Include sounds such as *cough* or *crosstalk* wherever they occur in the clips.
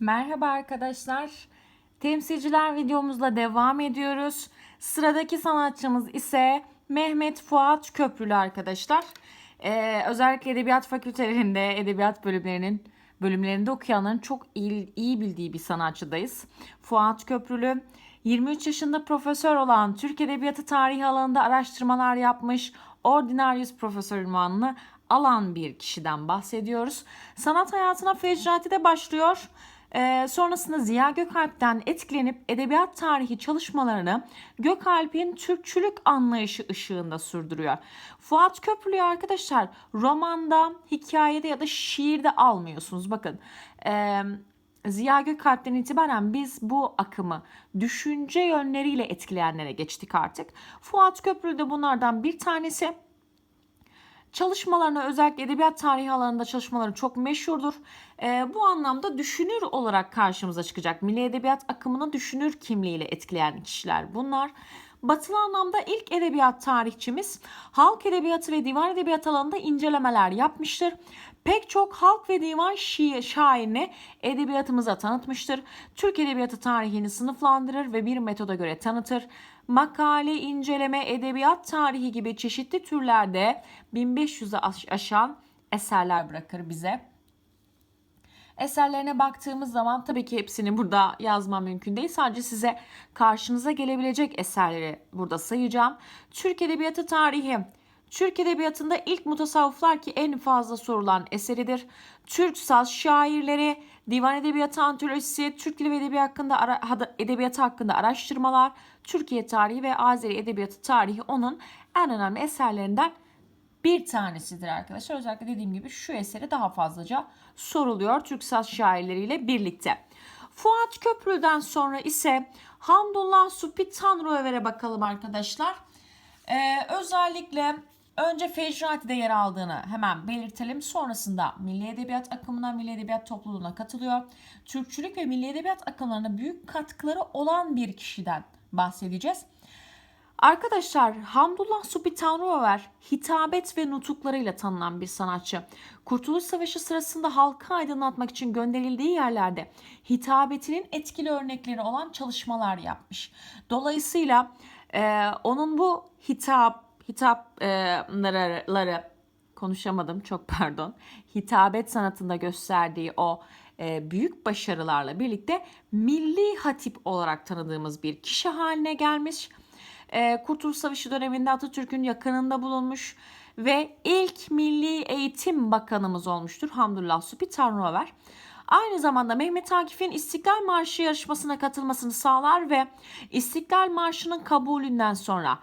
Merhaba arkadaşlar. Temsilciler videomuzla devam ediyoruz. Sıradaki sanatçımız ise Mehmet Fuat Köprülü arkadaşlar. Ee, özellikle edebiyat fakültelerinde, edebiyat bölümlerinin bölümlerinde okuyanların çok iyi, iyi bildiği bir sanatçıdayız. Fuat Köprülü 23 yaşında profesör olan Türk Edebiyatı Tarihi alanında araştırmalar yapmış, Ordinarius Profesör ünvanını alan bir kişiden bahsediyoruz. Sanat hayatına Fecrati'de başlıyor. Ee, sonrasında Ziya Gökalp'ten etkilenip edebiyat tarihi çalışmalarını Gökalp'in Türkçülük anlayışı ışığında sürdürüyor. Fuat Köprülü'yü arkadaşlar romanda, hikayede ya da şiirde almıyorsunuz. Bakın ee, Ziya Gökalp'ten itibaren biz bu akımı düşünce yönleriyle etkileyenlere geçtik artık. Fuat Köprülü de bunlardan bir tanesi. Çalışmalarına özellikle edebiyat tarihi alanında çalışmaları çok meşhurdur. Ee, bu anlamda düşünür olarak karşımıza çıkacak. Milli edebiyat akımını düşünür kimliğiyle etkileyen kişiler bunlar. Batılı anlamda ilk edebiyat tarihçimiz halk edebiyatı ve divan edebiyat alanında incelemeler yapmıştır. Pek çok halk ve divan şiir, şairini edebiyatımıza tanıtmıştır. Türk edebiyatı tarihini sınıflandırır ve bir metoda göre tanıtır. Makale, inceleme, edebiyat tarihi gibi çeşitli türlerde 1500'e aşan eserler bırakır bize. Eserlerine baktığımız zaman tabii ki hepsini burada yazmam mümkün değil. Sadece size karşınıza gelebilecek eserleri burada sayacağım. Türk Edebiyatı Tarihi, Türk Edebiyatı'nda ilk mutasavvıflar ki en fazla sorulan eseridir. Türk saz şairleri, Divan Edebiyatı Antolojisi, Türk Dili ve Edebiyatı hakkında, ara, edebiyatı hakkında araştırmalar, Türkiye tarihi ve Azeri Edebiyatı tarihi onun en önemli eserlerinden bir tanesidir arkadaşlar. Özellikle dediğim gibi şu eseri daha fazlaca soruluyor Türk saz şairleriyle birlikte. Fuat Köprülü'den sonra ise Hamdullah Supi Tanrıöver'e bakalım arkadaşlar. Ee, özellikle önce Fecrati'de yer aldığını hemen belirtelim. Sonrasında Milli Edebiyat akımına, Milli Edebiyat topluluğuna katılıyor. Türkçülük ve Milli Edebiyat akımlarına büyük katkıları olan bir kişiden bahsedeceğiz. Arkadaşlar Hamdullah Supi Tanrıöver hitabet ve nutuklarıyla tanınan bir sanatçı. Kurtuluş Savaşı sırasında halkı aydınlatmak için gönderildiği yerlerde hitabetinin etkili örnekleri olan çalışmalar yapmış. Dolayısıyla e, onun bu hitap hitapları konuşamadım çok pardon. Hitabet sanatında gösterdiği o e, büyük başarılarla birlikte milli hatip olarak tanıdığımız bir kişi haline gelmiş. E, Kurtuluş Savaşı döneminde Atatürk'ün yakınında bulunmuş ve ilk Milli Eğitim Bakanımız olmuştur Hamdullah Supi Tanrıöver. Aynı zamanda Mehmet Akif'in İstiklal Marşı yarışmasına katılmasını sağlar ve İstiklal Marşı'nın kabulünden sonra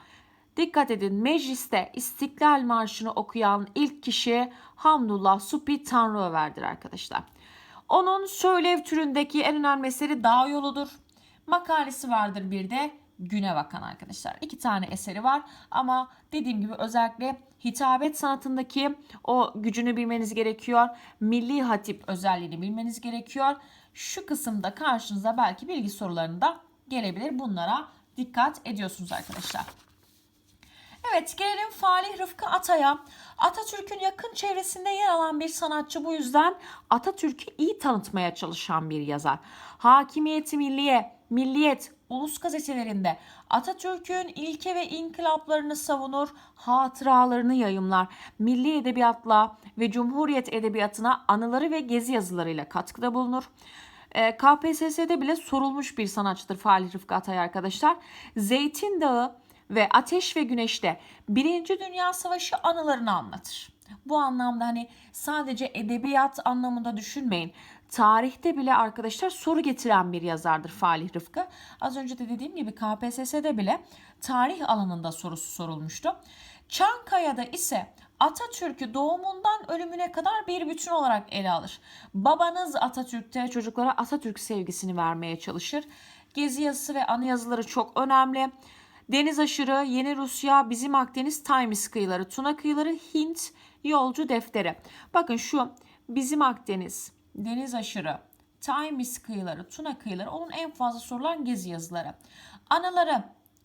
dikkat edin mecliste İstiklal Marşı'nı okuyan ilk kişi Hamdullah Supi Tanrıöver'dir arkadaşlar. Onun söylev türündeki en önemli eseri Dağ Yolu'dur. Makalesi vardır bir de Güne Bakan arkadaşlar. İki tane eseri var ama dediğim gibi özellikle hitabet sanatındaki o gücünü bilmeniz gerekiyor. Milli hatip özelliğini bilmeniz gerekiyor. Şu kısımda karşınıza belki bilgi sorularında gelebilir. Bunlara dikkat ediyorsunuz arkadaşlar. Evet gelelim Falih Rıfkı Atay'a. Atatürk'ün yakın çevresinde yer alan bir sanatçı bu yüzden Atatürk'ü iyi tanıtmaya çalışan bir yazar. Hakimiyeti milliye, milliyet, ulus gazetelerinde Atatürk'ün ilke ve inkılaplarını savunur, hatıralarını yayımlar. Milli edebiyatla ve Cumhuriyet edebiyatına anıları ve gezi yazılarıyla katkıda bulunur. Ee, KPSS'de bile sorulmuş bir sanatçıdır Falih Rıfkı Atay arkadaşlar. Zeytin Dağı ve Ateş ve Güneş'te Birinci Dünya Savaşı anılarını anlatır. Bu anlamda hani sadece edebiyat anlamında düşünmeyin. Tarihte bile arkadaşlar soru getiren bir yazardır Falih Rıfkı. Az önce de dediğim gibi KPSS'de bile tarih alanında sorusu sorulmuştu. Çankaya'da ise Atatürk'ü doğumundan ölümüne kadar bir bütün olarak ele alır. Babanız Atatürk'te çocuklara Atatürk sevgisini vermeye çalışır. Gezi yazısı ve anı yazıları çok önemli. Deniz aşırı, Yeni Rusya, Bizim Akdeniz, Times kıyıları, Tuna kıyıları, Hint, Yolcu defteri. Bakın şu Bizim Akdeniz, Deniz aşırı, Times kıyıları, Tuna kıyıları onun en fazla sorulan gezi yazıları. Anıları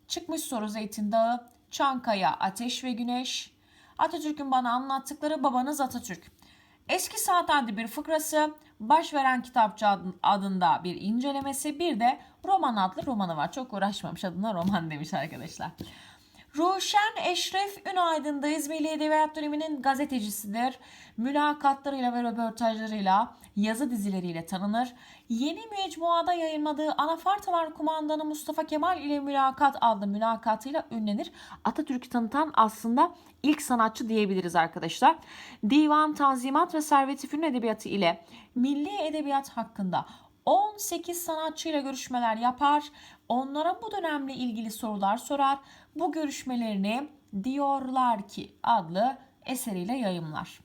çıkmış soru Zeytin Dağı, Çankaya, Ateş ve Güneş. Atatürk'ün bana anlattıkları babanız Atatürk. Eski Saat adlı bir fıkrası, Başveren Kitapçı adın- adında bir incelemesi, bir de Roman adlı romanı var. Çok uğraşmamış adına roman demiş arkadaşlar. Ruşen Eşref Ünaydın'dayız. Milli Edebiyat döneminin gazetecisidir. Mülakatlarıyla ve röportajlarıyla, yazı dizileriyle tanınır. Yeni mecmuada yayınladığı Anafartalar Kumandanı Mustafa Kemal ile Mülakat adlı mülakatıyla ünlenir. Atatürk'ü tanıtan aslında ilk sanatçı diyebiliriz arkadaşlar. Divan, Tanzimat ve Servet-i Fünun Edebiyatı ile milli edebiyat hakkında 18 sanatçıyla görüşmeler yapar. Onlara bu dönemle ilgili sorular sorar. Bu görüşmelerini Diyorlar ki adlı eseriyle yayımlar.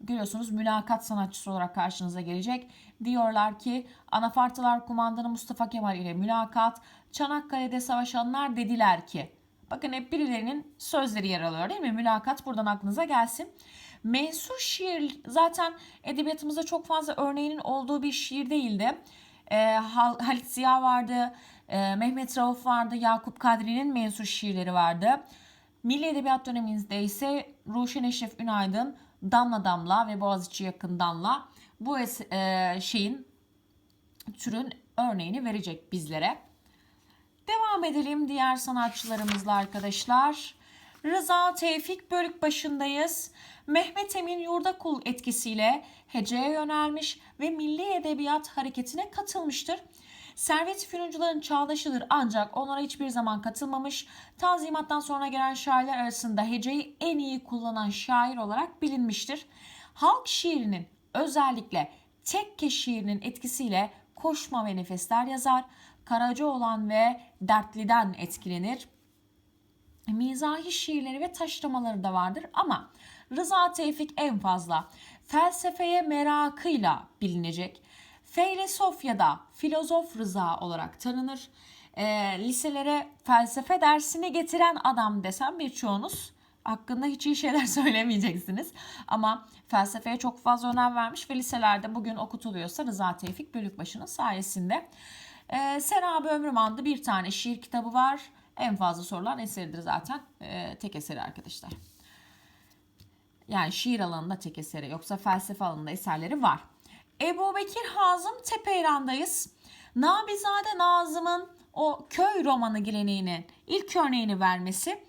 Görüyorsunuz mülakat sanatçısı olarak karşınıza gelecek. Diyorlar ki Anafartalar Kumandanı Mustafa Kemal ile mülakat, Çanakkale'de savaşanlar dediler ki. Bakın hep birilerinin sözleri yer alıyor değil mi? Mülakat buradan aklınıza gelsin. Mensur şiir zaten edebiyatımızda çok fazla örneğinin olduğu bir şiir değildi. Hal- Halit Ziya vardı, e, Mehmet Rauf vardı, Yakup Kadri'nin mensur şiirleri vardı. Milli Edebiyat dönemimizde ise Ruşen Eşref Ünaydın, Damla Damla ve Boğaziçi Yakından'la bu e, şeyin türün örneğini verecek bizlere. Devam edelim diğer sanatçılarımızla arkadaşlar. Rıza Tevfik bölük başındayız. Mehmet Emin Yurdakul etkisiyle heceye yönelmiş ve milli edebiyat hareketine katılmıştır. Servet Fünuncuların çağdaşıdır ancak onlara hiçbir zaman katılmamış. Tanzimattan sonra gelen şairler arasında heceyi en iyi kullanan şair olarak bilinmiştir. Halk şiirinin özellikle tekke şiirinin etkisiyle koşma ve nefesler yazar. Karacaoğlan ve Dertli'den etkilenir mizahi şiirleri ve taşlamaları da vardır ama Rıza Tevfik en fazla felsefeye merakıyla bilinecek. Feylesofya'da filozof Rıza olarak tanınır. E, liselere felsefe dersini getiren adam desem birçoğunuz hakkında hiç iyi şeyler *laughs* söylemeyeceksiniz. Ama felsefeye çok fazla önem vermiş ve liselerde bugün okutuluyorsa Rıza Tevfik Bölükbaşı'nın sayesinde. Ee, Serabi Ömrüm bir tane şiir kitabı var. En fazla sorulan eseridir zaten. Ee, tek eseri arkadaşlar. Yani şiir alanında tek eseri yoksa felsefe alanında eserleri var. Ebu Bekir Hazım Tepeyran'dayız. Nabizade Nazım'ın o köy romanı geleneğinin ilk örneğini vermesi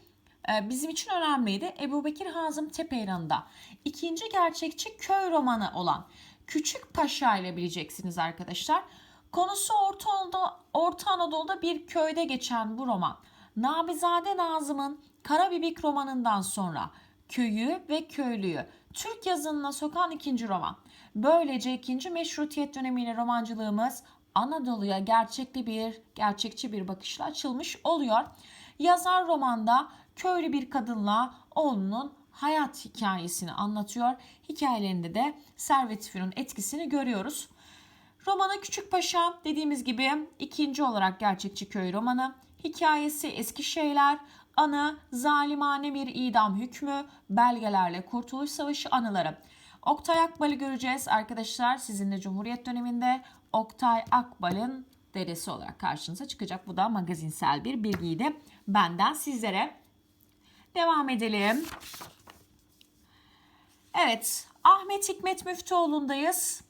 e, bizim için önemliydi. Ebu Bekir Hazım Tepeyran'da ikinci gerçekçi köy romanı olan Küçük Paşa ile bileceksiniz arkadaşlar. Konusu Orta, Anadolu'da, Orta Anadolu'da bir köyde geçen bu roman. Nabizade Nazım'ın Karabibik romanından sonra köyü ve köylüyü Türk yazınına sokan ikinci roman. Böylece ikinci meşrutiyet dönemiyle romancılığımız Anadolu'ya gerçekli bir, gerçekçi bir bakışla açılmış oluyor. Yazar romanda köylü bir kadınla oğlunun hayat hikayesini anlatıyor. Hikayelerinde de Servet Fünun etkisini görüyoruz. Romanı Küçük Paşa dediğimiz gibi ikinci olarak gerçekçi köy romanı. Hikayesi eski şeyler, anı zalimane bir idam hükmü, belgelerle Kurtuluş Savaşı anıları. Oktay Akbal'ı göreceğiz arkadaşlar. Sizinle Cumhuriyet döneminde Oktay Akbal'ın dedesi olarak karşınıza çıkacak. Bu da magazinsel bir bilgiydi benden sizlere. Devam edelim. Evet, Ahmet Hikmet Müftüoğlu'ndayız.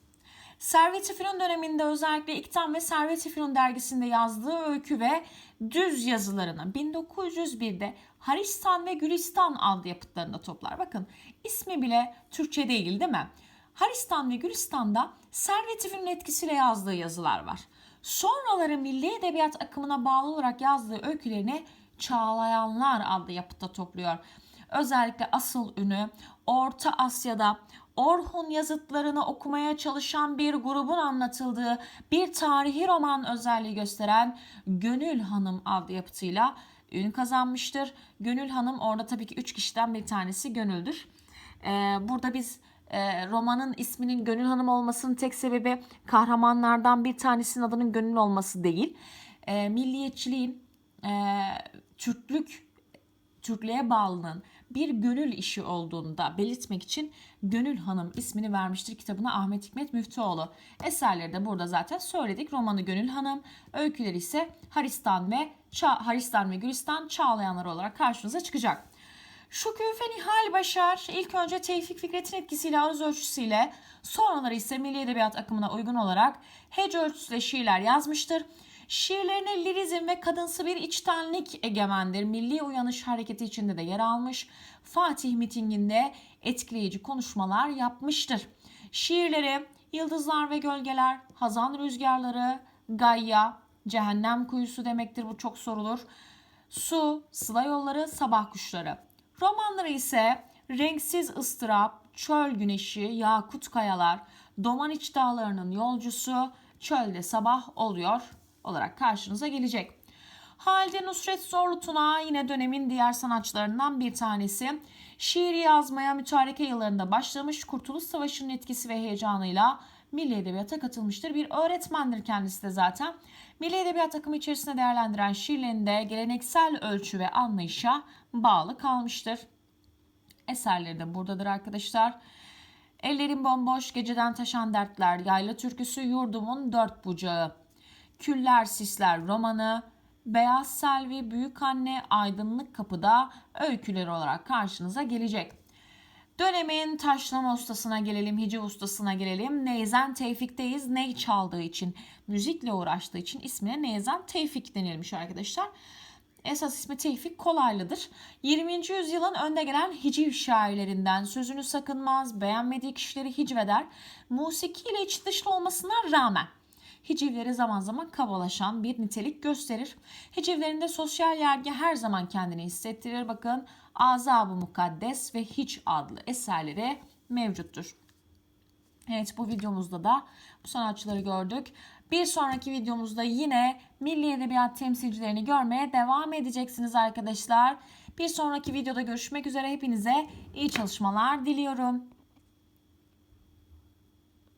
Servet-i Fünun döneminde özellikle İktam ve Servet-i Fünun dergisinde yazdığı öykü ve düz yazılarını 1901'de Haristan ve Gülistan adlı yapıtlarında toplar. Bakın ismi bile Türkçe değil değil mi? Haristan ve Gülistan'da Servet-i Fünun etkisiyle yazdığı yazılar var. Sonraları milli edebiyat akımına bağlı olarak yazdığı öykülerini Çağlayanlar adlı yapıtta topluyor. Özellikle asıl ünü Orta Asya'da Orhun yazıtlarını okumaya çalışan bir grubun anlatıldığı bir tarihi roman özelliği gösteren Gönül Hanım adlı yapıtıyla ün kazanmıştır. Gönül Hanım orada tabii ki üç kişiden bir tanesi Gönül'dür. Ee, burada biz e, romanın isminin Gönül Hanım olmasının tek sebebi kahramanlardan bir tanesinin adının Gönül olması değil. E, milliyetçiliğin, e, Türklük Türklüğe bağlının bir gönül işi olduğunu da belirtmek için Gönül Hanım ismini vermiştir kitabına Ahmet Hikmet Müftüoğlu. Eserleri de burada zaten söyledik. Romanı Gönül Hanım, öyküleri ise Haristan ve Ça Haristan ve Gülistan Çağlayanlar olarak karşınıza çıkacak. Şüküfe Nihal Başar ilk önce Tevfik Fikret'in etkisiyle aruz ölçüsüyle sonraları ise milli edebiyat akımına uygun olarak hece ölçüsüyle şiirler yazmıştır. Şiirlerine lirizm ve kadınsı bir içtenlik egemendir. Milli uyanış hareketi içinde de yer almış. Fatih mitinginde etkileyici konuşmalar yapmıştır. Şiirleri Yıldızlar ve Gölgeler, Hazan Rüzgarları, Gayya, Cehennem Kuyusu demektir bu çok sorulur. Su, Sıla Yolları, Sabah Kuşları. Romanları ise Renksiz ıstırap, Çöl Güneşi, Yakut Kayalar, Domaniç Dağları'nın Yolcusu, Çölde Sabah oluyor olarak karşınıza gelecek. Halide Nusret Zorlu Tuna yine dönemin diğer sanatçılarından bir tanesi. Şiiri yazmaya mütareke yıllarında başlamış, Kurtuluş Savaşı'nın etkisi ve heyecanıyla Milli Edebiyat'a katılmıştır. Bir öğretmendir kendisi de zaten. Milli Edebiyat akımı içerisinde değerlendiren şiirlerinde geleneksel ölçü ve anlayışa bağlı kalmıştır. Eserleri de buradadır arkadaşlar. Ellerim bomboş, geceden taşan dertler, yayla türküsü, yurdumun dört bucağı. Küller Sisler romanı, Beyaz Selvi, Büyük Anne, Aydınlık Kapı'da öyküleri olarak karşınıza gelecek. Dönemin taşlama ustasına gelelim, hici ustasına gelelim. Neyzen Tevfik'teyiz. Ney çaldığı için, müzikle uğraştığı için ismine Neyzen Tevfik denilmiş arkadaşlar. Esas ismi Tevfik Kolaylı'dır. 20. yüzyılın önde gelen hiciv şairlerinden sözünü sakınmaz, beğenmediği kişileri hicveder. Musiki ile iç dışlı olmasına rağmen hicivleri zaman zaman kabalaşan bir nitelik gösterir. Hicivlerinde sosyal yergi her zaman kendini hissettirir. Bakın Azab-ı Mukaddes ve Hiç adlı eserleri mevcuttur. Evet bu videomuzda da bu sanatçıları gördük. Bir sonraki videomuzda yine milli edebiyat temsilcilerini görmeye devam edeceksiniz arkadaşlar. Bir sonraki videoda görüşmek üzere hepinize iyi çalışmalar diliyorum.